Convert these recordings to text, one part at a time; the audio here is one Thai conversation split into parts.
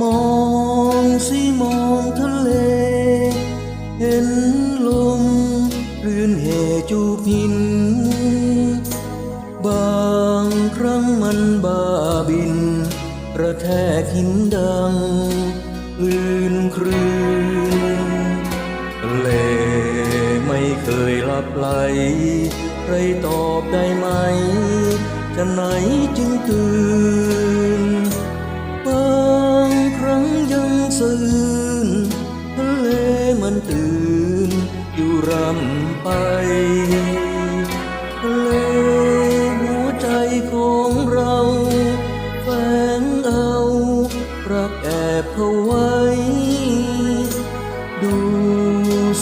มองสิมองทะเล เห็นลมเรือนแห่จูบหิน บางครั้งมันบ้าบินกระแทกหินดังลื่นคลื่นทะเลไม่เคยหลับไหลใครตอบได้ไหมจะไหนจึงตื่น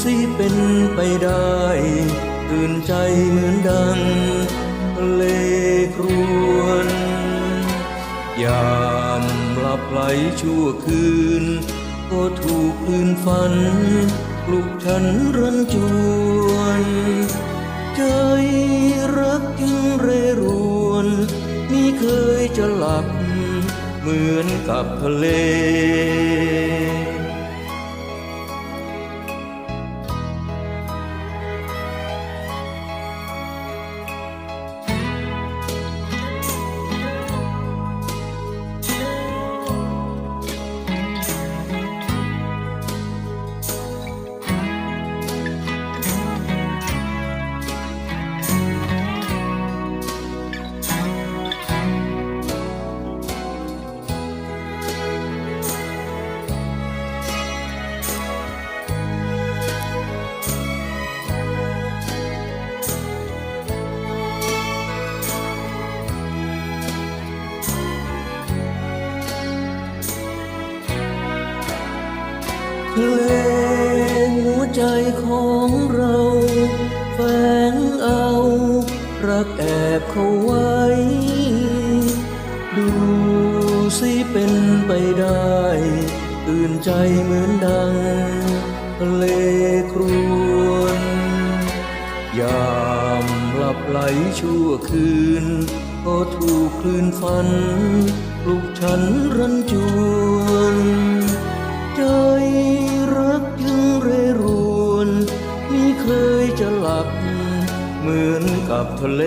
สิเป็นไปได้ตื่นใจเหมือนดังเลครวนยามหลับไหลชั่วคืน ก็ถูกคลื่นฝัน ลุกฉันรันจวน ใจรักจึงเรรวนมิเคยจะหลับ เหมือนกับทะเล ทะเลหัวใจของเราแฝงเอา รักแอบเขาไว้ ดูสิเป็นไปได้ ตื่นใจเหมือนดังทะเลครวนยามหลับไหลชั่วคืน ก็ถูกคลื่นฝัน ปลุกฉันรันจวนใจรั กับทะเล